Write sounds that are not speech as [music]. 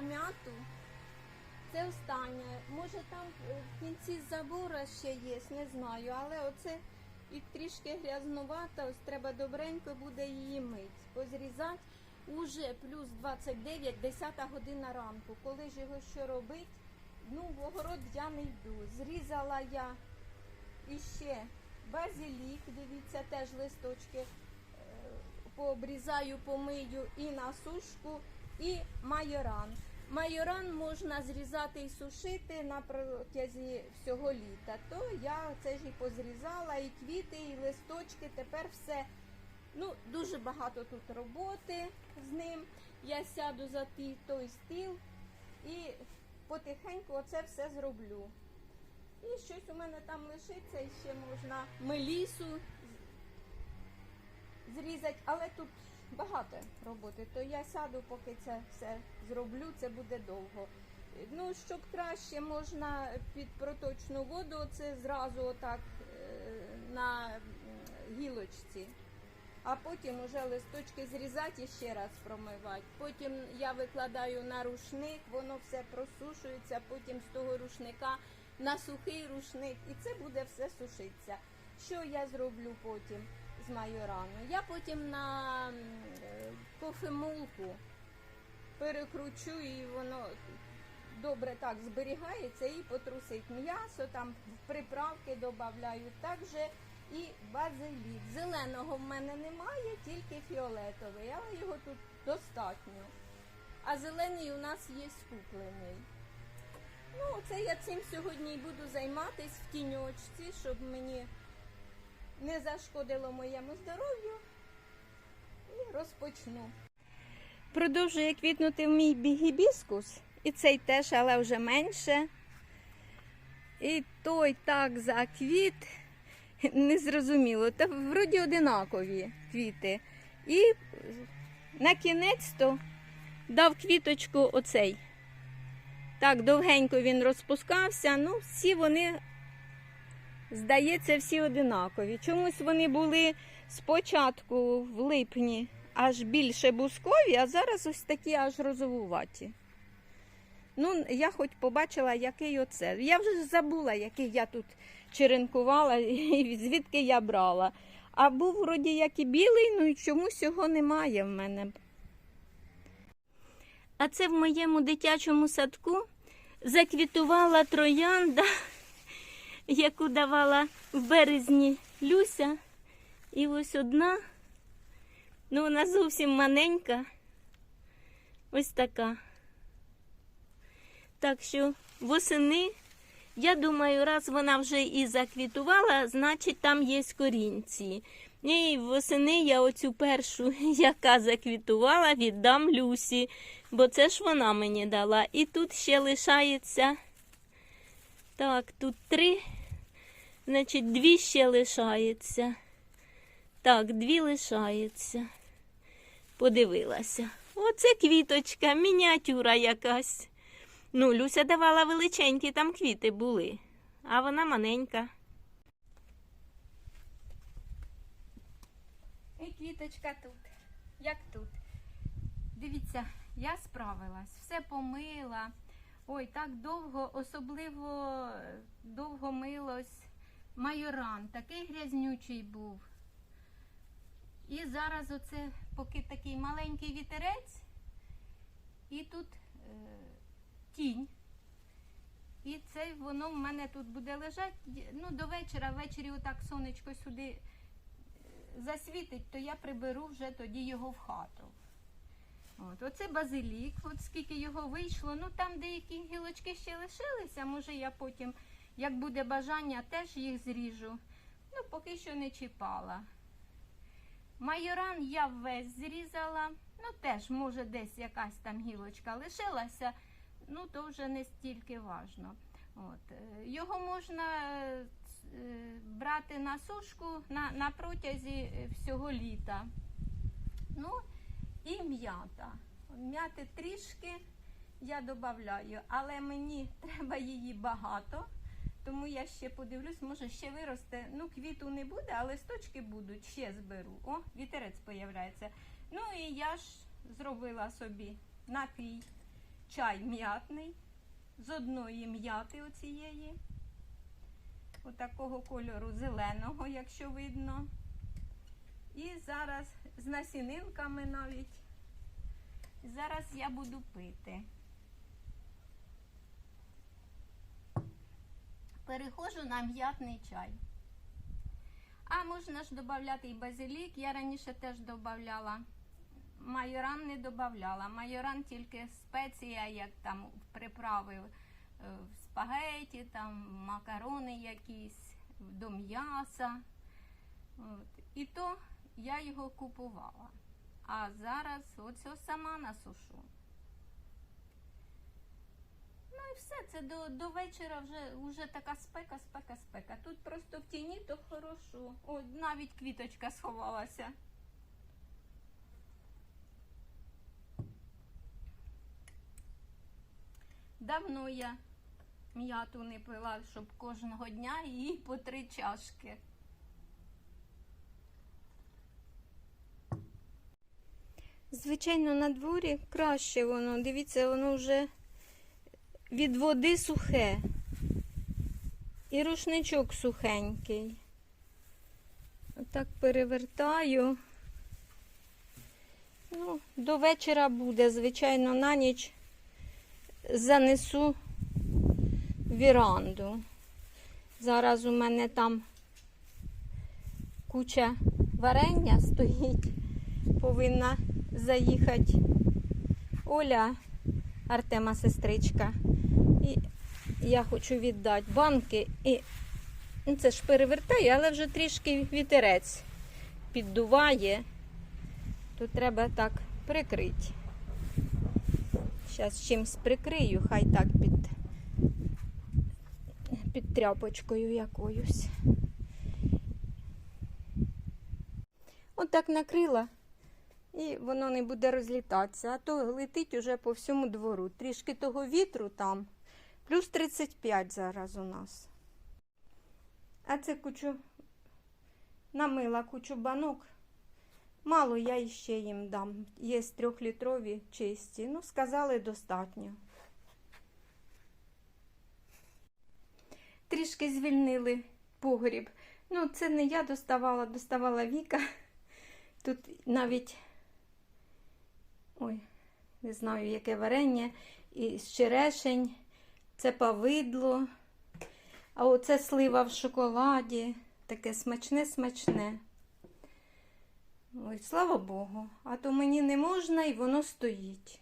м'яту. Це останнє. Може там е, в кінці забора ще є, не знаю, але оце і трішки грязнувата, ось треба добренько буде її мить. Позрізати уже плюс 29, 10 година ранку. Коли ж його що робить, ну в огород я не йду. Зрізала я іще базилік, дивіться, теж листочки е, пообрізаю, помию і на сушку, і майоран. Майоран можна зрізати і сушити на протязі всього літа. То я це ж і позрізала, і квіти, і листочки. Тепер все. Ну, дуже багато тут роботи з ним. Я сяду за ті- той стіл і потихеньку оце все зроблю. І щось у мене там лишиться, і ще можна мелісу зрізати, але тут багато роботи, то я сяду, поки це все зроблю, це буде довго. Ну, щоб краще можна під проточну воду, це зразу отак е, на гілочці. А потім уже листочки зрізати і ще раз промивати. Потім я викладаю на рушник, воно все просушується, потім з того рушника на сухий рушник, і це буде все сушитися. Що я зроблю потім з майорану? Я потім на е, кофемолку перекручу і воно добре так зберігається і потрусить м'ясо, там приправки додаю. Також і базилік. Зеленого в мене немає, тільки фіолетовий, але його тут достатньо. А зелений у нас є куплений. Ну, це я цим сьогодні і буду займатися в тіньочці, щоб мені не зашкодило моєму здоров'ю. І розпочну. Продовжує квітнути мій гібіскус. І цей теж, але вже менше. І той так заквіт. [laughs] Незрозуміло. Та вроді одинакові квіти. І на кінець то дав квіточку оцей. Так, довгенько він розпускався. Ну, всі вони, здається, всі одинакові. Чомусь вони були спочатку в липні аж більше бускові, а зараз ось такі аж розовуваті. Ну, я хоч побачила, який оце. Я вже забула, який я тут черенкувала [laughs] і звідки я брала. А був вроді як і білий, ну і чомусь його немає в мене. А це в моєму дитячому садку заквітувала троянда, яку давала в березні Люся. І ось одна, ну вона зовсім маленька, ось така. Так що восени, я думаю, раз вона вже і заквітувала, значить там є корінці. І восени я оцю першу, [laughs] яка заквітувала, віддам Люсі, бо це ж вона мені дала. І тут ще лишається. Так, тут три, значить, дві ще лишається. Так, дві лишається. Подивилася. Оце квіточка, мініатюра якась. Ну, Люся давала величенькі там квіти були, а вона маленька. І квіточка тут. Як тут? Дивіться, я справилась, все помила. Ой, так довго, особливо довго милось майоран, такий грязнючий був. І зараз оце, поки такий маленький вітерець, і тут е, тінь. І це воно в мене тут буде лежати. Ну, до вечора, ввечері отак сонечко сюди е, засвітить, то я приберу вже тоді його в хату. От, оце базилік, от скільки його вийшло. Ну там деякі гілочки ще лишилися, може я потім, як буде бажання, теж їх зріжу. Ну, поки що не чіпала. Майоран я весь зрізала. Ну, теж, може, десь якась там гілочка лишилася, ну то вже не стільки важно. От. е, Його можна е, е, брати на сушку на, на протязі всього літа. Ну, і м'ята. М'яти трішки я додаю, але мені [laughs] треба її багато. Тому я ще подивлюсь, може ще виросте. Ну, квіту не буде, а листочки будуть, ще зберу. О, вітерець появляється. Ну і я ж зробила собі напій. чай м'ятний з одної м'яти оцієї. Отакого кольору зеленого, якщо видно. І зараз з насінинками навіть. Зараз я буду пити. Переходжу на м'ятний чай. А можна ж додати і базилік. Я раніше теж додавала. Майоран не додавала. Майоран тільки спеція, як там приправи е, в спагеті, там макарони якісь, до м'яса. І то я його купувала. А зараз оце сама насушу. Ну і все, це до, до вечора вже, вже така спека, спека, спека. Тут просто в тіні то хорошо. О, навіть квіточка сховалася. Давно я м'яту не пила, щоб кожного дня її по три чашки. Звичайно, на дворі краще воно. Дивіться, воно вже від води сухе. І рушничок сухенький. Отак перевертаю. Ну, до вечора буде, звичайно, на ніч занесу віранду. Зараз у мене там куча варення стоїть. Повинна заїхати Оля, Артема сестричка. І я хочу віддати банки. І ну, це ж перевертаю, але вже трішки вітерець піддуває. То треба так прикрити. Зараз чимось прикрию, хай так під, під тряпочкою якоюсь. Отак накрила, і воно не буде розлітатися, а то летить уже по всьому двору. Трішки того вітру там. Плюс 35 зараз у нас. А це кучу намила кучу банок. Мало я іще їм дам. Є трьохлітрові чисті. Ну, сказали, достатньо. Трішки звільнили погріб. Ну, це не я доставала, доставала Віка. Тут навіть, ой, не знаю, яке варення, і з черешень, це павидло, а оце слива в шоколаді. Таке смачне-смачне. Ой, слава Богу, а то мені не можна і воно стоїть.